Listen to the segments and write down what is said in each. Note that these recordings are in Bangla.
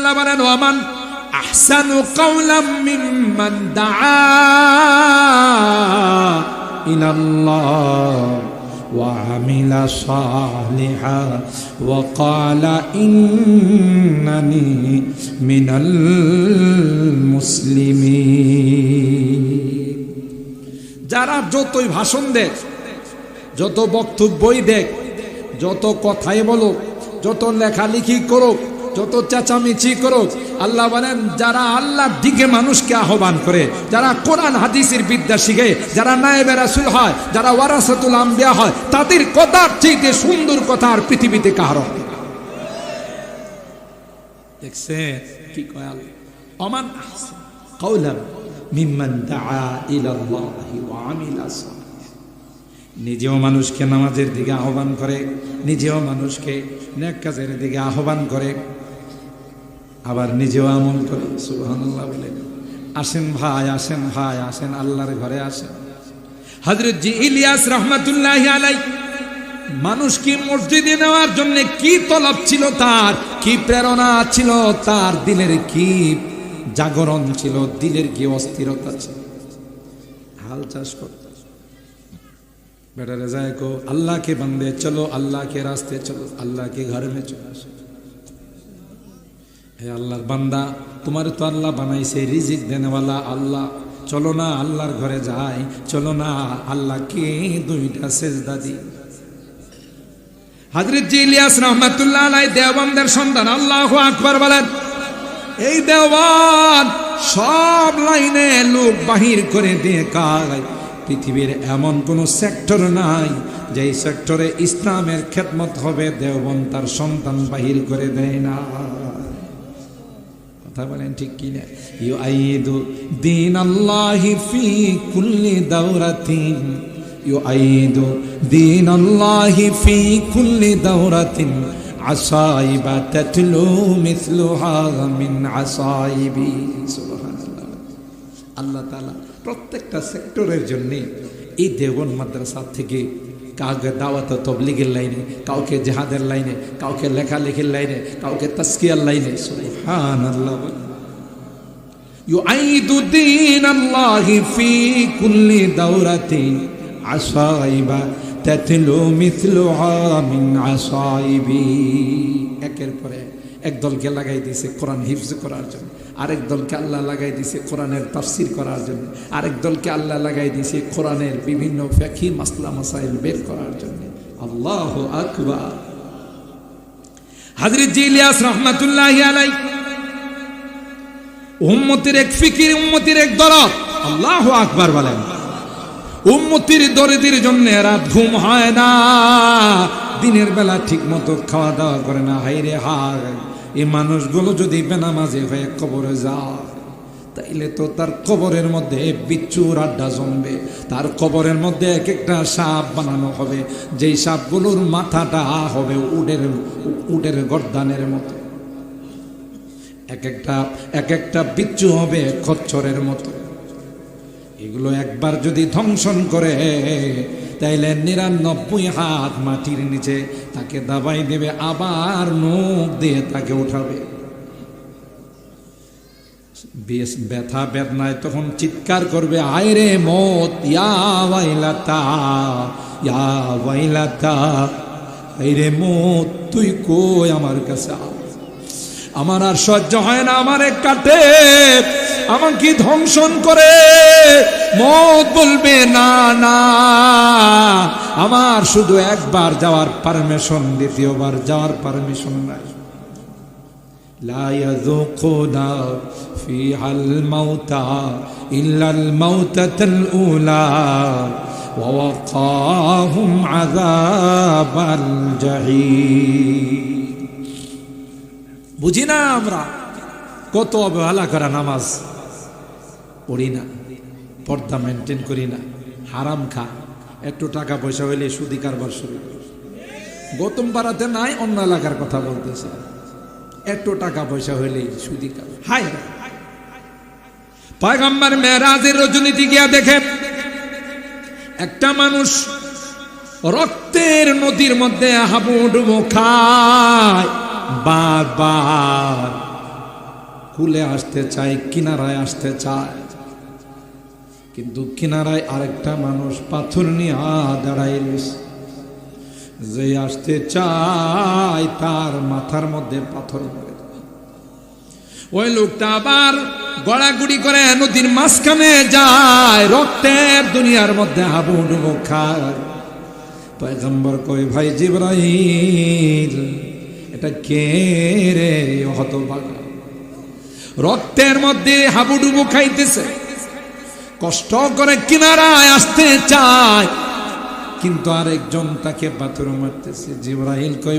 আল্লাহ বলেন ওয়ামান আহসানু কাওলাম মিম্মান দাআ ইলাল্লাহ ওয়া আমিলা সালিহা ওয়া ক্বালা ইন্নানি মিনাল মুসলিমিন. যারা যতই ভাষণ দেয় যত বক্তব্যই দেখ যত কথাই বলো যত লেখালেখি করুক যত চেঁচামেচি করুক, আল্লাহ বলেন, যারা আল্লাহর দিকে মানুষকে আহ্বান করে, যারা কোরআন, হাদিসের বিদ্যা শিখে, যারা নায়েবে রাসুল হয়, যারা ওয়ারাসাতুল আম্বিয়া হয়, তাদের কথার চাইতে সুন্দর কথা আর পৃথিবীতে কাহার হবে না। দেখছে কি কয় আল্লাহ? অমান নিজেও মানুষকে নামাজের দিকে আহ্বান করে, নিজেও মানুষকে নেক কাজের দিকে আহ্বান করে, আবার নিজেও আমল করে, সুবহানাল্লাহ বলে। আসেন ভাই আসেন ভাই, আসেন, আল্লাহর ঘরে আসেন। হযরত জি ইলিয়াস রাহমাতুল্লাহি আলাই মানুষকে মসজিদে নেওয়ার জন্য কি তলব ছিল তার, কি প্রেরণা ছিল তার, দিলের কি জাগরণ ছিল, দিলের কি অস্থিরতা ছিল। হাল চাষ করতে বেটারে যায় কো अल्लाह के बंदे चलो अल्लाह के रास्ते चलो अल्लाह के घर में चलो আসো। হে আল্লাহর বান্দা তোমার তো আল্লাহ বানাইছে রিজিক দেনেওয়ালা আল্লাহ চলো না আল্লাহর ঘরে যাই চলো না আল্লাহকে দুইটা সেজদা দি হাজরত জি ইলিয়াস রহমাতুল্লাহ আলাই দেওবন্দের সন্তান আল্লাহু আকবার বলেন এই দেওয়ান সব লাইনে লোক বাহির করে দিয়ে কায় পৃথিবীর এমন কোন সেক্টর নাই, যেই সেক্টরে ইসলামের খেদমত হবে দেওবন তার সন্তান বাহির করে দেয় না। কথা বলেন ঠিক কি না? ইউ আইদু দিন আল্লাহি ফি কুল্লি দাওরাতিন। ইউ আইদু দিন আল্লাহি ফি কুল্লি আসাইবা তাতলু মিন আসাইবি। সুবহানাল্লাহ। আল্লাহ তাআলা প্রত্যেকটা সেক্টরের জন্য এই দেবন মাদ্রাসা থেকে কাউকে দাওয়াত তবলিগের লাইনে কাউকে জেহাদের লাইনে কাউকে লেখালেখির লাইনে কাউকে তাস্কিয়ার লাইনে সুবহান আল্লাহ يعيد دين الله في كل دورة عصائب تتلو مثلها من عصائبي একের পরে এক দলকে লাগাই দিয়েছে কোরআন হিফজ করার জন্য। আরেক দলকে আল্লাহ লাগাই দিয়েছে কোরআনের তাফসির করার জন্য। আরেক দলকে আল্লাহ লাগাই দিয়েছে কোরআনের বিভিন্ন ফ্যাকি মাসলা, মাসাইল বের করার জন্য। আল্লাহ আকবার। হাজরত জি ইলিয়াস রহমাতুল্লাহ আলাই উম্মতির এক ফিকির, উম্মতির এক দরদ। আল্লাহ আকবার বলেন। উম্মতির দরিদ্রের জন্য রাত ঘুম হয় না। দিনের বেলা ঠিক মতো খাওয়া দাওয়া করে না। হাইরে হায়। এই মানুষগুলো যদি বেনামাজি হয়ে কবরে যায়, তাইলে তো তার কবরের মধ্যে বিচ্ছুর আড্ডা জমবে। তার কবরের মধ্যে এক একটা সাপ বানানো হবে। যেই সাপগুলোর মাথাটা হবে উডের উডের গর্দানের মতো। এক একটা এক একটা বিচ্ছু হবে খচ্চরের মতো। এগুলো একবার যদি ধ্বংসন করে তাইলে নিরানব্বই হাত মাটির নিচে তাকে দাবাই দেবে, আবার নখ দিয়ে তাকে উঠাবে বেশ ব্যথা বেদনায় তখন চিৎকার করবে আয়রে মত, ইয়া ওয়াইলাতা ইয়া ওয়াইলাতা আইরে মত, তুই কই আমার কাছে। আমার আর সহ্য হয় না, আমারে কাটে আমাকে ধ্বংসন করে মত বলবে না না আমার শুধু একবার যাওয়ার পারমিশন দ্বিতীয়বার যাওয়ার পারমিশন নাই لا يذوقون فيها الموت إلا الموتة الأولى ووقاهم عذاب الجحيم বুঝি না আমরা কত অবহেলা করা নামাজ পড়ি না পর্দা মেনটেন করি না। হারাম খা। একটু টাকা পয়সা হইলে সুদি কারবার শুরু। গৌতম পাড়াতে নাই, অন্য এলাকার কথা বলতেছে। একটু টাকা পয়সা হইলেই সুদি হাই। পয়গম্বর মেয়েরাজের রজনীতি গিয়া দেখে, একটা মানুষ রক্তের নদীর মধ্যে হাবুডুবু খায়। বারবার। কুলে আসতে চায়, কিনারায় আসতে চায়। কিন্তু কিনারায় আরেকটা মানুষ পাথর নিয়ে দাঁড়াই রয়েছে। যে আসতে চায় তার মাথার মধ্যে পাথর পড়ে। ওই লোকটা আবার গড়াগুড়ি করে নদীর মাঝখানে যায় রক্তের দুনিয়ার মধ্যে হাবু ডুবো খায়। পয়গম্বর কই ভাই জিব্রাহিল এটা কে রে হতভাগা রক্তের মধ্যে হাবুডুবু খাইতেছে। কষ্ট করে কিনারায় আসতে চায়। কিন্তু আরেকজন তাকে পাথর মারতেছে জিব্রাহিল কই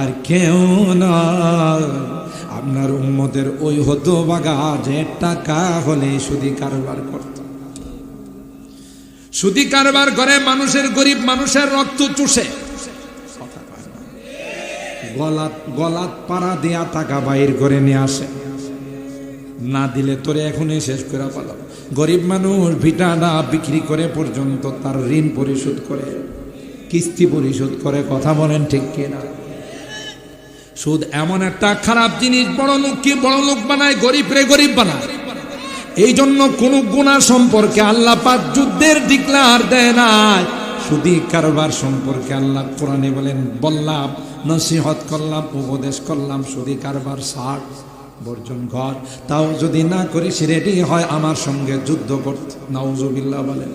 আর কেউ না আপনার উম্মদের ওই হতো বাগা যে টাকা হলে সুদি কারবার করত। সুদি কারবার করে মানুষের গরিব মানুষের রক্ত চুষে। গলাত গলাত পাড়া দেয়া টাকা বাইর করে নিয়ে আসে। না দিলে তোরে এখনই শেষ করে পালাম। গরিব মানুষ ভিটাটা বিক্রি করে পর্যন্ত তার ঋণ পরিশোধ করে, কিস্তি পরিশোধ করে, কথা বলেন ঠিক কিনা? সুদ এমন একটা খারাপ জিনিস, বড় লোককে বড় লোক বানায়, গরিব রে গরিব বানায়। এই জন্য কোন গুণা সম্পর্কে আল্লাহ পাক যুদ্ধের ডিক্লার দেয় নাই। সুদি কারবার সম্পর্কে আল্লাহ কোরআনে বলেন, বললাম, নসিহত করলাম, উপদেশ করলাম, সুদি কারবার ষাট বর্জন ঘর তাও যদি না করিস রেডি হয় আমার সঙ্গে যুদ্ধ করতে নাউজুবিল্লাহ বলেন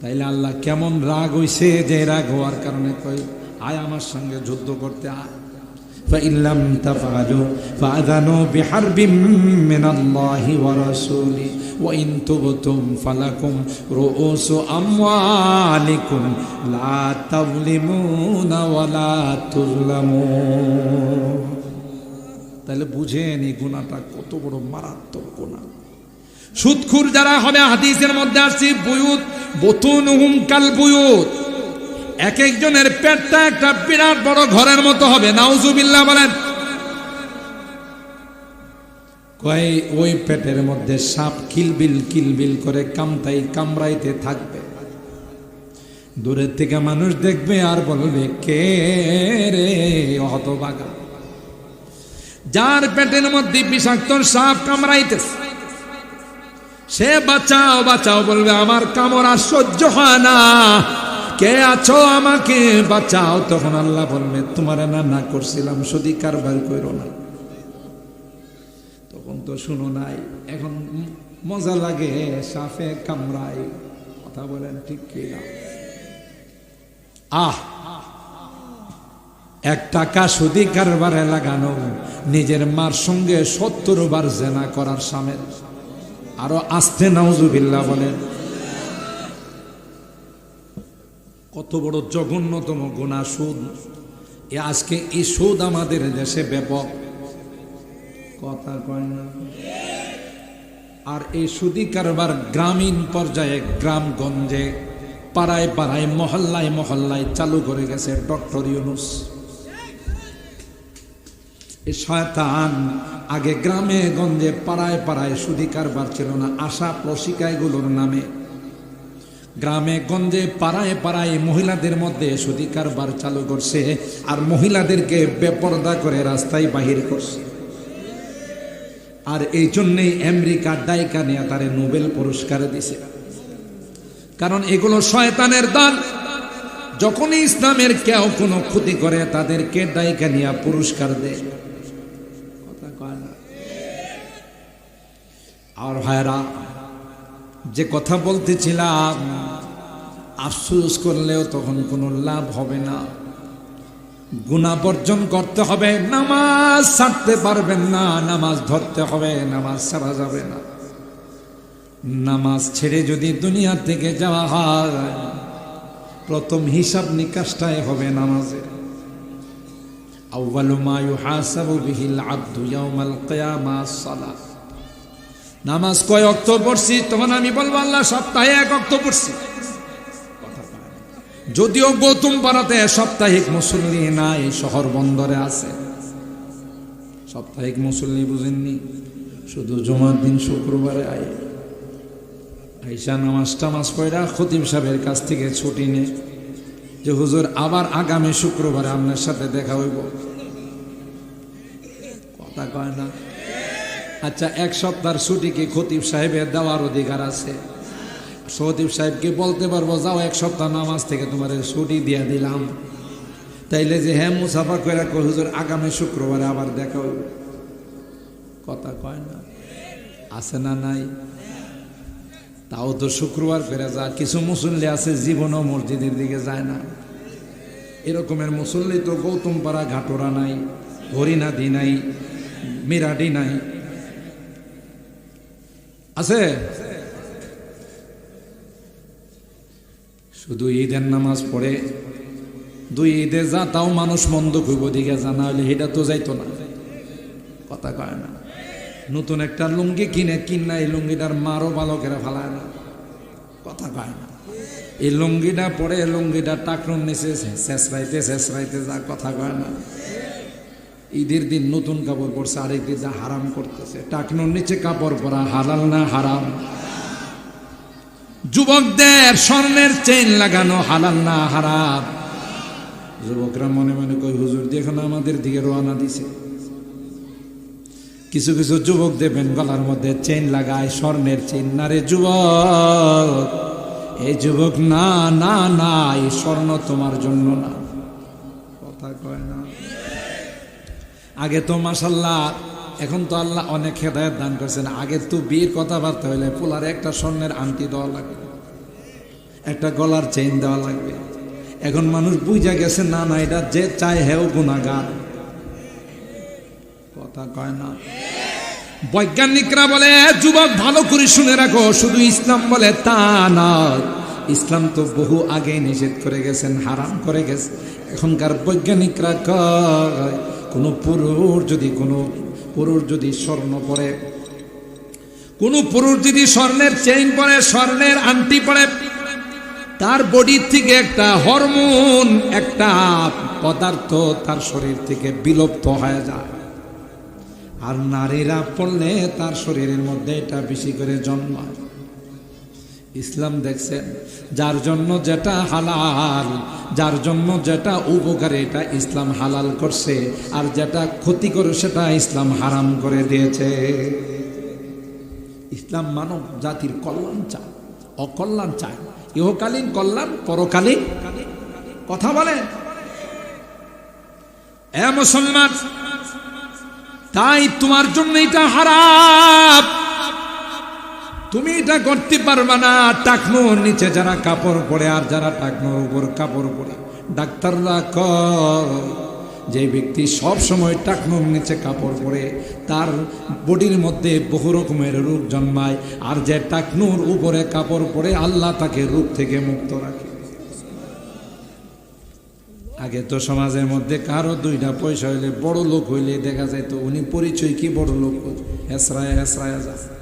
তাইলে আল্লাহ কেমন রাগ হইছে যে রাগ হওয়ার কারণে কই আয় আমার সঙ্গে যুদ্ধ করতে আয় فإن لم تفعلوا فأذنوا بحرب من الله ورسوله وإن تبتم فلكم رؤوس أموالكم لا تظلمون ولا تظلمون তাহলে বুঝেন এই গুণাটা কত বড় মারাত্মক গুণা। সুদখুর যারা হবে হাদিসের মধ্যে আসছে, বুয়ুত বতুন হুম কাল বুয়ুত। এক একজনের পেটটা একটা বিরাট বড় ঘরের মতো হবে, নাউজুবিল্লাহ বলেন। কয়, ওই পেটের মধ্যে সাপ কিলবিল কিলবিল করে কামতাই কামড়াইতে থাকবে। দূরের থেকে মানুষ দেখবে আর বলবে, কে রে অত হতবাগা যার পেটের মধ্যে বিষাক্ত সাপ কামড়াইতেছে, সে বাঁচাও বাঁচাও বলবে, আমার কামড় সহ্য হয় না। কে আছো আমাকে বাঁচাও? তখন আল্লাহ বলবে, তোমার না না করছিলাম সদি কারবার করো না। তখন তো শুনো নাই, এখন মজা লাগে সাফে কামড়াই কথা বলেন ঠিক কিনা। আহ! এক টাকা সুদি কারবারে লাগানো, নিজের মার সঙ্গে সত্তর বার জেনা করার সামেল। আরও আস্তে নাউজুবিল্লাহ বলেন। কত বড় জঘন্যতম গোনা সুদ। এ আজকে এই সুদ আমাদের দেশে ব্যাপক। কথা কয় না? আর এই সুদি কারবার গ্রামীণ পর্যায়ে, গ্রামগঞ্জে, পাড়ায় পাড়ায়, মহল্লায় মহল্লায় চালু করে গেছে ডক্টর ইউনুস। শয়তান আগে গ্রামে, গঞ্জে, পাড়ায় পাড়ায় সুদি কারবার ছিল না, আশা প্রশিকায়গুলোর নামে। গ্রামে, গঞ্জে, পাড়ায় পাড়ায় মহিলাদের মধ্যে সুদি কারবার চালু করছে আর মহিলাদেরকে বেপরদা করে রাস্তায় বাহির করছে। আর এই জন্যেই আমেরিকা দায়িকা নিয়ে তারে নোবেল পুরস্কার দিছে। কারণ এগুলো শয়তানের দান। যখনই ইসলামের কেউ কোনো ক্ষতি করে, তাদেরকে দায়িকা নিয়ে পুরস্কার দেয় কথা কয় না আর ভাইরা যে কথা বলতেছিলাম, আফসোস করলেও তখন কোনো লাভ হবে না। গুণা বর্জন করতে হবে, নামাজ ছাড়তে পারবেন না, নামাজ ধরতে হবে, নামাজ ছাড়া যাবে না। নামাজ ছেড়ে যদি দুনিয়া থেকে যাওয়া হয়, প্রথম হিসাব নিকাশটাই হবে নামাজের আউ্বালু মা ইউহাসাবু বিহিল আব্দু ইয়াউমাল কিয়ামাস সালাত। নামাজ কয় অক্ত পড়ছি, তখন আমি বলব, আল্লাহ, সপ্তাহে এক অক্ত পড়ছি। যদিও গৌতম পাড়াতে সাপ্তাহিক মুসল্লি নাই, শহর বন্দরে আছে। সাপ্তাহিক মুসল্লি বুঝেননি, শুধু জমার দিন শুক্রবারে আয়। আইসা নামাজ টামাজ পয়রা খতিব সাহেবের কাছ থেকে ছুটি নে, যে হুজুর, আবার আগামী শুক্রবারে আপনার সাথে দেখা হইব। কথা কয় না? আচ্ছা এক সপ্তাহ ছুটি কি খতিব সাহেবের দেওয়ার অধিকার আছে? সৌদীপ সাহেবকে বলতে পারব, যাও এক সপ্তাহ নামাজ থেকে তোমার ছুটি দিয়ে দিলাম। তাইলে যে হ্যাঁ মুসাফা করে হুজুর, আগামী শুক্রবারে আবার দেখা কথা কয় না। আছে না নাই? তাও তো শুক্রবার করে যা কিছু মুসল্লি আছে, জীবনও মসজিদের দিকে যায় না। এরকমের মুসল্লি তো গৌতম পাড়া ঘাটোরা নাই, হরিনাদি নাই, মিরাডি নাই। আছে? শুধু ঈদের নামাজ পড়ে, দুই ঈদে যা তাও মানুষ মন্দ কইব দিকে জানা হলে সেটা তো যাইতো না। কথা কয় না। নতুন একটা লুঙ্গি কিনে, কিনা এই লুঙ্গিটার মারও বালকেরা ফালায় না। কথা কয় না। এই লুঙ্গিটা পরে, লুঙ্গিটা টাকরুন নিচে শেষরাইতে শেষরাইতে যা কথা কয় না। ঈদের দিন নতুন কাপড় পরছে, আরেক দিন যা হারাম করতেছে। টাকনুর নিচে কাপড় পরা, হালাল না হারাম? যুবকদের স্বর্ণের চেইন লাগানো হালাল না হারাম? যুবকরা মনে মনে কই হুজুর, দেখুন আমাদের দিকে রওনা দিছে। কিছু কিছু যুবক দেবেন গলার মধ্যে চেইন লাগায়, স্বর্ণের চেইন। না রে যুবক এই যুবক, না না না, এই স্বর্ণ তোমার জন্য না। আগে তো মাসাল্লাহ এখন তো আল্লাহ অনেক হেদায়ত দান করছেন। আগে তো বিয়ের কথাবার্তা হইলে পোলার একটা স্বর্ণের আংটি দেওয়া লাগবে, একটা গলার চেইন দেওয়া লাগবে। এখন মানুষ বুঝা গেছে, না না, এটা যে চায় হেও গুণাগার কথা কয় না। বৈজ্ঞানিকরা বলে, যুবক ভালো করে শুনে রাখো, শুধু ইসলাম বলে তা নয় ইসলাম তো বহু আগে নিষেধ করে গেছেন, হারাম করে গেছে। এখনকার বৈজ্ঞানিকরা কয় কোনো পুরুষ যদি, কোনো পুরুষ যদি স্বর্ণ পরে, কোনো পুরুষ যদি স্বর্ণের চেইন পরে, স্বর্ণের আংটি পরে, তার বডির থেকে একটা হরমোন একটা পদার্থ তার শরীর থেকে বিলুপ্ত হয়ে যায়। আর নারীরা পড়লে তার শরীরের মধ্যে এটা বেশি করে জন্মায়। ইসলাম দেখছেন যার জন্য যেটা হালাল, যার জন্য যেটা উপকারে এটা ইসলাম হালাল করছে, আর যেটা ক্ষতি করে সেটা ইসলাম হারাম করে দিয়েছে। ইসলাম মানব জাতির কল্যাণ চায়, অকল্যাণ চায়, ইহকালীন কল্যাণ, পরকালীন কথা বলে। এ মুসলমান, তাই তোমার জন্য এটা হারাম। তুমি এটা করতে পারবে না। টাকনোর নিচে যারা কাপড় পরে আর যারা টাকনোর উপর কাপড় পরে, ডাক্তাররা কর যে ব্যক্তি সব সময় টাকনোর নিচে কাপড় পরে, তার বডির মধ্যে বহু রকমের রোগ জন্মায়, আর যে টাকনোর উপরে কাপড় পরে, আল্লাহ তাকে রোগ থেকে মুক্ত রাখে। আগে তো সমাজের মধ্যে কারও দুইটা পয়সা হইলে বড় লোক হইলে দেখা যায় তো উনি পরিচয় কি বড় লোক? হেসরায় হেসরায় যায়